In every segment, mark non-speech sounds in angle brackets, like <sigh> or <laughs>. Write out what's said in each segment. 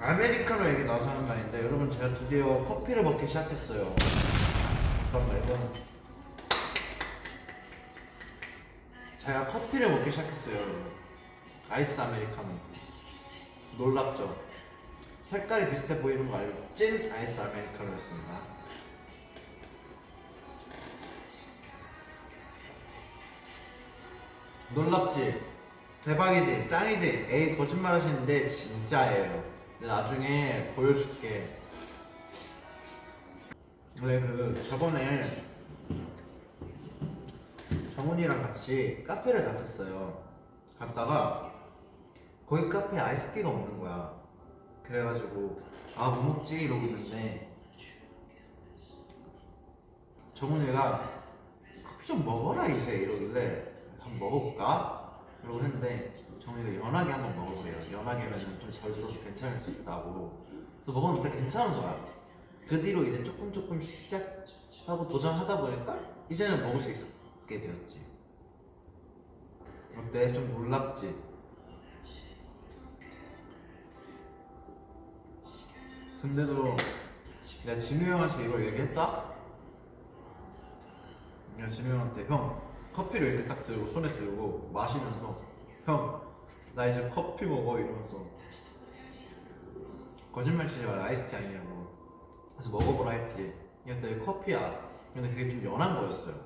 아메리카노 얘기 나와서 하는 말인데 여러분 제가 드디어 커피를 먹기 시작했어요. 잠깐만 이건 제가 커피를 먹기 시작했어요, 여러분. 아이스 아메리카노. 놀랍죠? 색깔이 비슷해 보이는 거 알고 찐 아이스 아메리카노였습니다. 놀랍지? 대박이지? 짱이지? 에이 거짓말 하시는데 진짜예요. 근데 나중에 보여줄게. 원래 그 저번에 정훈이랑 같이 카페를 갔었어요. 갔다가 거기 카페에 아이스티가 없는 거야. 그래가지고 아뭐 먹지 이러고 있는데 정훈이가 커피 좀 먹어라 이제 이러길래 한번 먹어볼까? 이러고 했는데 정훈이가 연하게 한번 먹어보래요. 연하게면은 좀덜 써서 괜찮을 수 있다고. 그래서 먹었는데 괜찮은 거야. 그 뒤로 이제 조금 조금 시작하고 도전하다 보니까 이제는 먹을 수 있게 되었지. 어때? 좀 놀랍지? 근데도 내가 진우 형한테 이걸 얘기했다? 내가 진우 형한테 형 커피를 이렇게 딱 들고 손에 들고 마시면서 형 나 이제 커피 먹어 이러면서 거짓말 치지 마 아이스티 아니냐고. 그래서 먹어보라 했지. 근데 이거 커피야. 근데 그게 좀 연한 거였어요.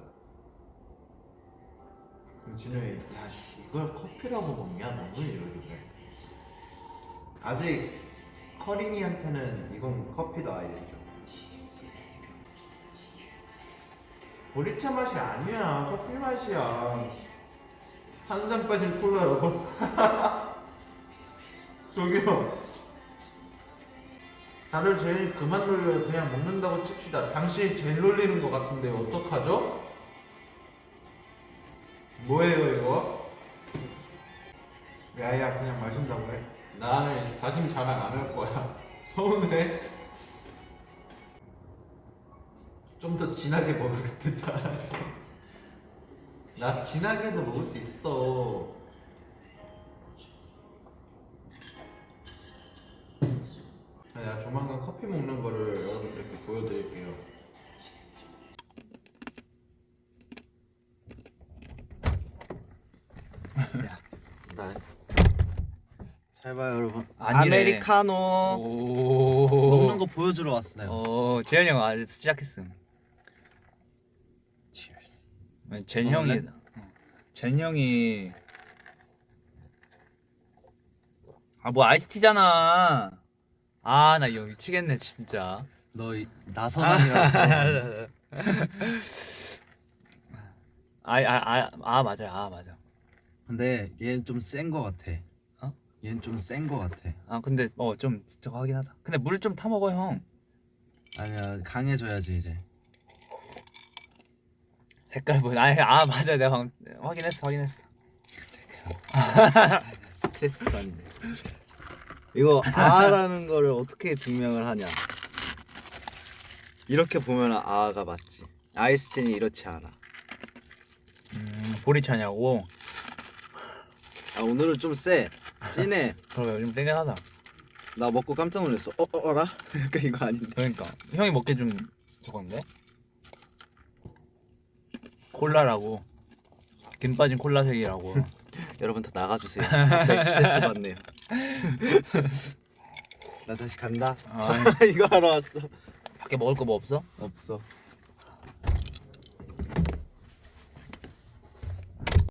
그럼 진우 형이 야 씨, 이걸 커피라고 먹냐? 너는 이러길래. 아직 커린이한테는 이건 커피다 이랬죠. 보리차 맛이 아니야. 커피 맛이야 탄산 빠진 콜라라고 저기요. 다들 제일 그만 놀려요. 그냥 먹는다고 칩시다. 당신이 제일 놀리는 것 같은데 어떡하죠? 뭐예요 이거? 야야 그냥 마신다고 해. 나는 자신 자랑 안 할 거야. <laughs> 서운해. 좀 더 진하게 먹을 줄 알았어 나 진하게도 먹을 수 있어 야 조만간 커피 먹는 거를 여러분들께 보여드릴게요 <laughs> 나. 잘 봐요 여러분 아니래. 아메리카노 오. 먹는 거 보여주러 왔어요 어, 재현이 형 아직 시작했음. Cheers. 젠 어, 형이 그래? 어. 젠 형이 아 뭐 아이스티잖아. 아 나 이거 미치겠네 진짜. 너 이- 나선왕이라고 아아 아 아, 맞아요. 아 맞아. 근데 얘는 좀 센 거 같아 어? 얘는 좀 센 거 같아 아 근데 어 좀 저거 하긴 하다. 근데 물 좀 타 먹어 형. 아니야 강해져야지 이제 색깔 보여. 아, 아 맞아 내가 방금 확인했어 확인했어. <laughs> 스트레스 받네. 이거 아라는 거를 어떻게 증명을 하냐? 이렇게 보면 아가 맞지. 아이스틴이 이렇지 않아. 음 보리차냐고. 아 오늘은 좀 세. 진해. 그러게 요즘 땡땡 하다. 나 먹고 깜짝 놀랐어. 어, 어 어라? 약간 <laughs> 이거 아닌데. 그러니까 형이 먹기 좀 저건데 콜라라고 김 빠진 콜라색이라고 <laughs> 여러분 다 나가주세요. 갑자기 스트레스 받네요. <laughs> 나 다시 간다. 아. <laughs> 이거 하러 왔어. 밖에 먹을 거 뭐 없어? 없어.